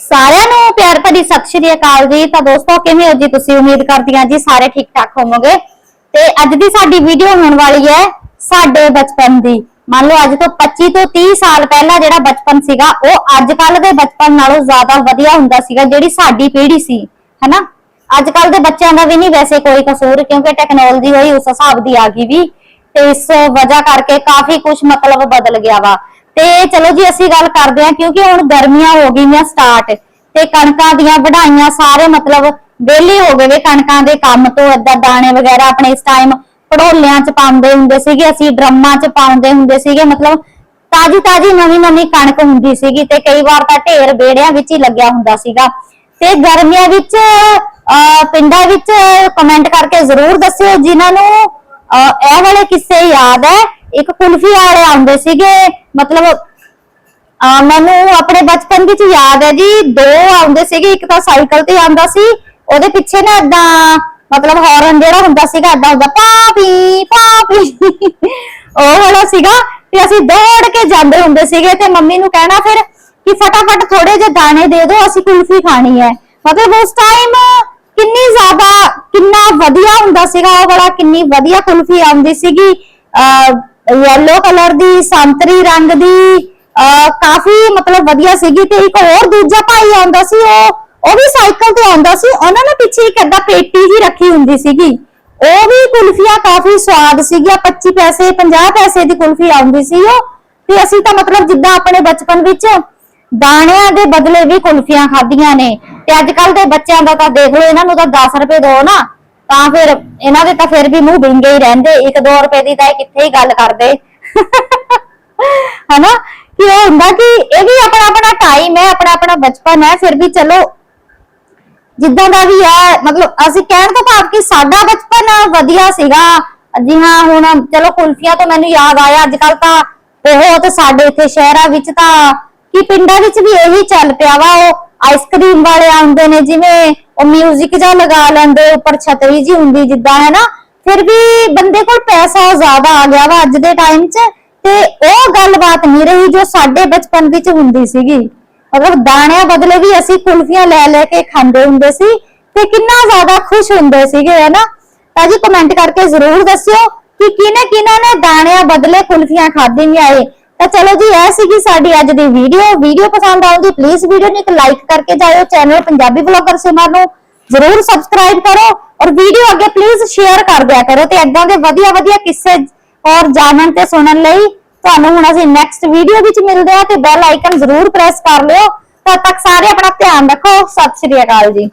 ਸਾਰਿਆਂ ਨੂੰ ਪਿਆਰ ਭਰੀ ਸਤਿ ਸ਼੍ਰੀ ਅਕਾਲ ਜੀ। ਤਾਂ ਦੋਸਤੋ, ਕਿਵੇਂ ਹੋ ਜੀ ਤੁਸੀਂ? ਉਮੀਦ ਕਰਦੀ ਹਾਂ ਜੀ ਸਾਰੇ ਠੀਕ ਠਾਕ ਹੋਵੋਗੇ। ਤੇ ਅੱਜ ਦੀ ਸਾਡੀ ਵੀਡੀਓ ਹੋਣ ਵਾਲੀ ਹੈ ਸਾਡੇ ਬਚਪਨ ਦੀ। ਮੰਨ ਲਓ, ਅੱਜ ਤੋਂ 25 ਤੋਂ 30 ਸਾਲ ਪਹਿਲਾਂ ਜਿਹੜਾ ਬਚਪਨ ਸੀਗਾ, ਉਹ ਅੱਜ ਕੱਲ ਦੇ ਬਚਪਨ ਨਾਲੋਂ ਜ਼ਿਆਦਾ ਵਧੀਆ ਹੁੰਦਾ ਸੀਗਾ, ਜਿਹੜੀ ਸਾਡੀ ਪੀੜ੍ਹੀ ਸੀ। ਹੈਨਾ? ਅੱਜ ਕੱਲ ਦੇ ਬੱਚਿਆਂ ਦਾ ਵੀ ਨਹੀਂ ਵੈਸੇ ਕੋਈ ਕਸੂਰ, ਕਿਉਂਕਿ ਟੈਕਨੋਲੋਜੀ ਹੋਈ, ਉਸ ਹਿਸਾਬ ਦੀ ਆ ਗਈ ਵੀ। ਤੇ ਇਸ ਵਜ੍ਹਾ ਕਰਕੇ ਕਾਫੀ ਕੁਝ ਮਤਲਬ ਬਦਲ ਗਿਆ ਵਾ। ਤੇ ਚਲੋ ਜੀ ਅਸੀਂ ਗੱਲ ਕਰਦੇ ਹਾਂ ਕਿਉਂਕਿ ਹੁਣ ਗਰਮੀਆਂ ਹੋ ਗਈਆਂ ਸਟਾਰਟ ਤੇ ਕਣਕਾਂ ਦੀਆਂ ਵਢਾਈਆਂ ਸਾਰੇ ਮਤਲਬ ਵਿਹਲੇ ਹੋ ਗਏ ਵੇ ਕਣਕਾਂ ਦੇ ਕੰਮ ਤੋਂ ਏਦਾਂ ਦਾਣੇ ਵਗੈਰਾ ਆਪਣੇ ਇਸ ਟਾਈਮ ਪੜੋਲਿਆਂ ਚ ਪਾਉਂਦੇ ਹੁੰਦੇ ਸੀਗੇ ਅਸੀਂ ਡਰਮਾਂ ਚ ਪਾਉਂਦੇ ਹੁੰਦੇ ਸੀਗੇ ਮਤਲਬ ਤਾਜੀ ਤਾਜੀ ਨਵੀਂ ਨਵੀਂ ਕਣਕ ਹੁੰਦੀ ਸੀਗੀ ਤੇ ਕਈ ਵਾਰ ਤਾਂ ਢੇਰ ਬੇੜਿਆਂ ਵਿੱਚ ਹੀ ਲੱਗਿਆ ਹੁੰਦਾ ਸੀਗਾ। ਤੇ ਗਰਮੀਆਂ ਵਿੱਚ ਅਹ, ਪਿੰਡਾਂ ਵਿੱਚ ਕਮੈਂਟ ਕਰਕੇ ਜ਼ਰੂਰ ਦੱਸਿਓ ਜਿਨ੍ਹਾਂ ਨੂੰ ਅਹ, ਇਹ ਵਾਲੇ ਕਿੱਸੇ ਯਾਦ ਹੈ ਇੱਕ ਕੁਲਫੀ ਵਾਲੇ ਆਉਂਦੇ ਸੀਗੇ, ਮਤਲਬ, ਅਹ ਮੈਨੂੰ ਆਪਣੇ ਬਚਪਨ ਵਿੱਚ ਯਾਦ ਹੈ ਜੀ, ਦੋ ਆਉਂਦੇ ਸੀਗੇ, ਇੱਕ ਤਾਂ ਸਾਈਕਲ ਤੇ ਆਉਂਦਾ ਸੀ, ਉਹਦੇ ਪਿੱਛੇ ਨਾ ਏਦਾਂ, ਮਤਲਬ ਹਾਰਨ ਜਿਹੜਾ ਹੁੰਦਾ ਸੀਗਾ, ਏਦਾਂ ਹੁੰਦਾ ਪਾਪੀ ਪਾਪੀ ਉਹ ਵਾਲਾ ਸੀਗਾ, ਤੇ ਅਸੀਂ ਦੌੜ ਕੇ ਜਾਂਦੇ ਹੁੰਦੇ ਸੀਗੇ, ਤੇ ਮੰਮੀ ਨੂੰ ਕਹਿਣਾ ਫਿਰ ਕਿ ਫਟਾਫਟ ਥੋੜੇ ਜਿਹੇ ਦਾਣੇ ਦੇ ਦਿਓ, ਅਸੀਂ ਕੁਲਫੀ ਖਾਣੀ ਹੈ। ਮਤਲਬ ਉਸ ਟਾਈਮ ਕਿੰਨੀ ਜ਼ਿਆਦਾ, ਕਿੰਨਾ ਵਧੀਆ ਹੁੰਦਾ ਸੀਗਾ, ਉਹ ਵਾਲਾ ਕਿੰਨੀ ਵਧੀਆ ਕੁਲਫੀ ਆਉਂਦੀ ਸੀਗੀ। ਯੈਲੋ ਕਲਰ ਦੀ, ਸੰਤਰੀ ਰੰਗ ਦੀ ਕਾਫੀ ਮਤਲਬ ਵਧੀਆ ਸੀਗੀ ਤੇ ਇੱਕ ਹੋਰ ਦੂਜਾ ਭਾਈ ਆਉਂਦਾ ਸੀ, ਉਹ ਉਹ ਵੀ ਸਾਈਕਲ ਤੇ ਆਉਂਦਾ ਸੀ, ਉਹਨਾਂ ਨੇ ਪਿੱਛੇ ਇੱਕ ਅੱਧਾ ਪੇਟੀ ਜੀ ਰੱਖੀ ਹੁੰਦੀ ਸੀਗੀ। ਉਹ ਵੀ ਕੁਲਫੀਆਂ ਕਾਫੀ ਸਵਾਦ ਸੀਗੀਆਂ 25 ਪੈਸੇ 50 ਪੈਸੇ ਦੀ ਕੁਲਫੀ ਆਉਂਦੀ ਸੀ ਉਹ। ਤੇ ਅਸੀਂ ਤਾਂ ਮਤਲਬ ਜਿੱਦਾਂ ਆਪਣੇ ਬਚਪਨ ਵਿੱਚ ਦਾਣਿਆਂ ਦੇ ਬਦਲੇ ਵੀ ਕੁਲਫੀਆਂ ਖਾਧੀਆਂ ਨੇ। ਤੇ ਅੱਜ ਕੱਲ ਦੇ ਬੱਚਿਆਂ ਦਾ ਤਾਂ ਦੇਖ ਲਓ, ਇਹਨਾਂ ਨੂੰ ਤਾਂ 10 ਰੁਪਏ ਦੋ ਨਾ। ਤਾਂ ਫਿਰ ਇਹਨਾਂ ਦੇ ਤਾਂ ਫਿਰ ਵੀ ਮੂੰਹ ਵਿੰਗੇ ਹੀ ਰਹਿੰਦੇ 1-2 ਰੁਪਏ ਦੀ ਤਾਂ ਇਹ ਕਿੱਥੇ ਹੀ ਗੱਲ ਕਰਦੇ। ਹਨਾ? ਕਿ ਉਹ ਹੁੰਦਾ ਕਿ ਇਹ ਵੀ ਆਪਣਾ ਆਪਣਾ ਟਾਈਮ ਹੈ, ਆਪਣਾ ਆਪਣਾ ਬਚਪਨ ਹੈ, ਫਿਰ ਵੀ ਚਲੋ। ਜਿੱਦਾਂ ਦਾ ਵੀ ਹੈ, ਮਤਲਬ ਅਸੀਂ ਕਹਿਣ ਤੋਂ ਭਾਵ ਕਿ ਸਾਡਾ ਬਚਪਨ ਵਧੀਆ ਸੀਗਾ। ਜੀ ਹਾਂ, ਹੁਣ ਚਲੋ ਕੁਲਫੀਆਂ ਤੋਂ ਮੈਨੂੰ ਯਾਦ ਆਇਆ ਅੱਜ ਕੱਲ ਤਾਂ ਬਹੁਤ ਸਾਡੇ ਇੱਥੇ ਸ਼ਹਿਰਾਂ ਵਿੱਚ ਤਾਂ, ਕਿ ਪਿੰਡਾਂ ਵਿੱਚ ਵੀ ਇਹੀ ਚੱਲ ਪਿਆ ਵਾ, ਉਹ ਆਈਸਕ੍ਰੀਮ ਵਾਲੇ ਆਉਂਦੇ ਨੇ, ਜਿਵੇਂ ਉਹ 뮤직 ਜਿਹਾ ਲਗਾ ਲੈਂਦੇ, ਉੱਪਰ ਛਤਰੀ ਜੀ ਹੁੰਦੀ ਜਿੱਦਾਂ ਹੈ ਨਾ ਫਿਰ ਵੀ ਬੰਦੇ ਕੋਲ ਪੈਸਾ ਜ਼ਿਆਦਾ ਆ ਗਿਆ ਵਾ ਅੱਜ ਦੇ ਟਾਈਮ 'ਚ, ਤੇ ਉਹ ਗੱਲਬਾਤ ਨਹੀਂ ਰਹੀ ਜੋ ਸਾਡੇ ਬਚਪਨ ਵਿੱਚ ਹੁੰਦੀ ਸੀਗੀ। ਮਤਲਬ ਦਾਣਿਆਂ ਬਦਲੇ ਵੀ ਅਸੀਂ ਕੁਲਫੀਆਂ ਲੈ ਲੈ ਕੇ ਖਾਂਦੇ ਹੁੰਦੇ ਸੀ, ਤੇ ਕਿੰਨਾ ਜ਼ਿਆਦਾ ਖੁਸ਼ ਹੁੰਦੇ ਸੀਗੇ, ਹਨਾ? ਤਾਂ ਜੀ ਕਮੈਂਟ ਕਰਕੇ ਜ਼ਰੂਰ ਦੱਸਿਓ ਕਿ ਕਿਹਨੇ ਕਿਹਨਾਂ ਨੇ ਦਾਣਿਆਂ ਬਦਲੇ ਕੁਲਫੀਆਂ ਖਾਧੀਆਂ ਏ ਤਾਂ ਚਲੋ ਜੀ, ਇਹ ਸੀਗੀ ਸਾਡੀ ਅੱਜ ਦੀ ਵੀਡੀਓ ਵੀਡੀਓ ਪਸੰਦ ਆਉਂਦੀ ਪਲੀਜ਼ ਵੀਡੀਓ ਨੂੰ ਇੱਕ ਲਾਈਕ ਕਰਕੇ ਜਾਇਓ। ਚੈਨਲ ਪੰਜਾਬੀ ਬਲੌਗਰ ਸਿਮਰ ਨੂੰ ਜ਼ਰੂਰ ਸਬਸਕ੍ਰਾਈਬ ਕਰੋ। ਔਰ ਵੀਡੀਓ ਅੱਗੇ ਪਲੀਜ਼ ਸ਼ੇਅਰ ਕਰ ਦਿਆ ਕਰੋ ਤੇ ਏਦਾਂ ਦੇ ਵਧੀਆ ਵਧੀਆ ਕਿੱਸੇ ਔਰ ਜਾਣਨ ਤੇ ਸੁਣਨ ਲਈ ਤੁਹਾਨੂੰ ਹੁਣ ਅਸੀਂ ਨੈਕਸਟ ਵੀਡੀਓ ਵਿੱਚ ਮਿਲਦੇ ਹਾਂ ਤੇ ਬੈਲ ਆਈਕਨ ਜ਼ਰੂਰ ਪ੍ਰੈਸ ਕਰ ਲਿਓ। ਤਦ ਤੱਕ ਸਾਰੇ ਆਪਣਾ ਧਿਆਨ ਰੱਖੋ। ਸਤਿ ਸ਼੍ਰੀ ਅਕਾਲ ਜੀ।